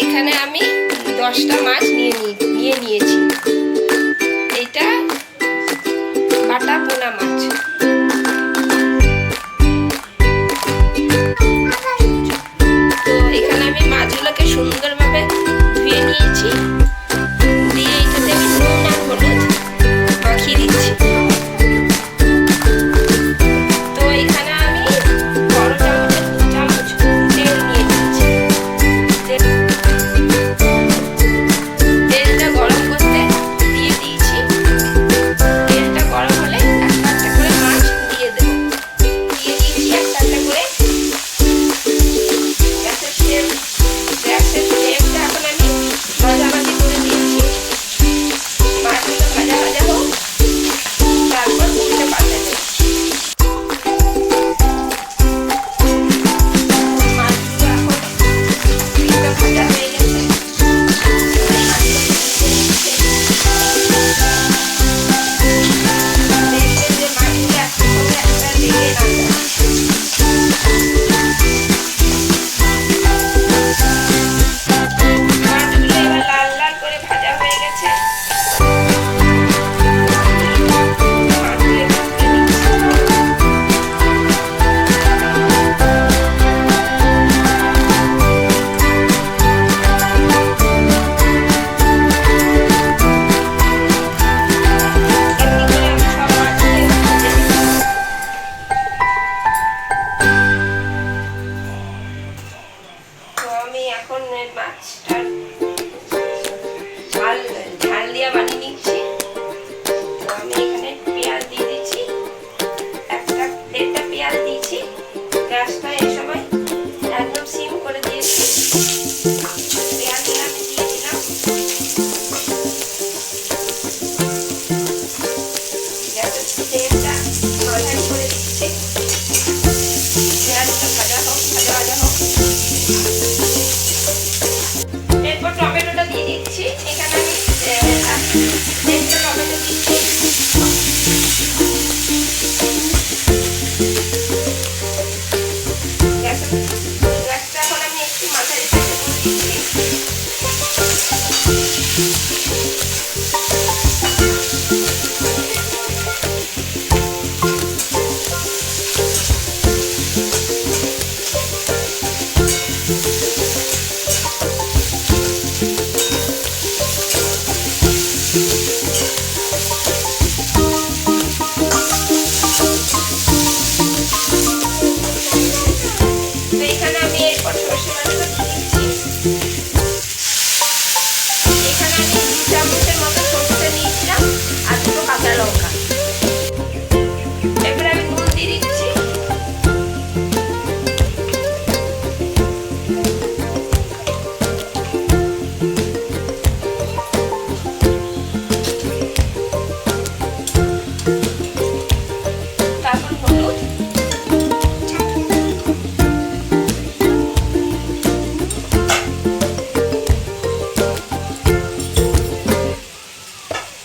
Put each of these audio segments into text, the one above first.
এখানে আমি দশটা মাছ নিয়ে নিয়ে নিয়েছি। এইটা বাটা পোনা মাছ। Thank you.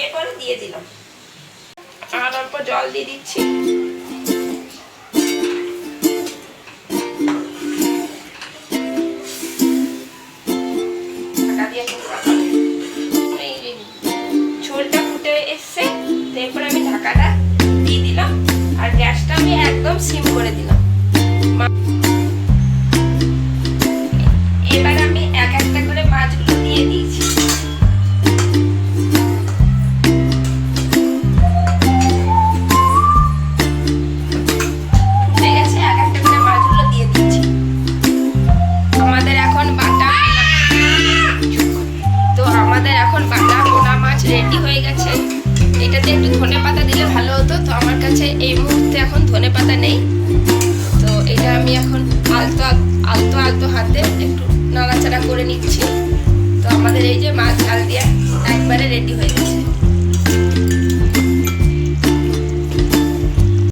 ফুটিয়ে পরে দিয়ে দিলাম। আর অল্প জল দিয়ে দিচ্ছি। ঝোলটা ফুটে এসছে। তারপরে আমি ঢাকাটা দিয়ে দিলাম। আর গ্যাসটা আমি একদম সিম করে দিলাম। আমাদের এখন বাটা পোনা মাছ রেডি হয়ে গেছে। এটাতে একটু ধনে পাতা দিলে ভালো হতো, তো আমার কাছে এই মুহূর্তে এখন ধনে পাতা নেই। তো এটা আমি এখন আলতো আলতো আলতো হাতে একটু নাড়াচাড়া করে নিচ্ছি। তো আমাদের এই যে মাছ ঝাল দিয়ে একবারে রেডি হয়ে গেছে।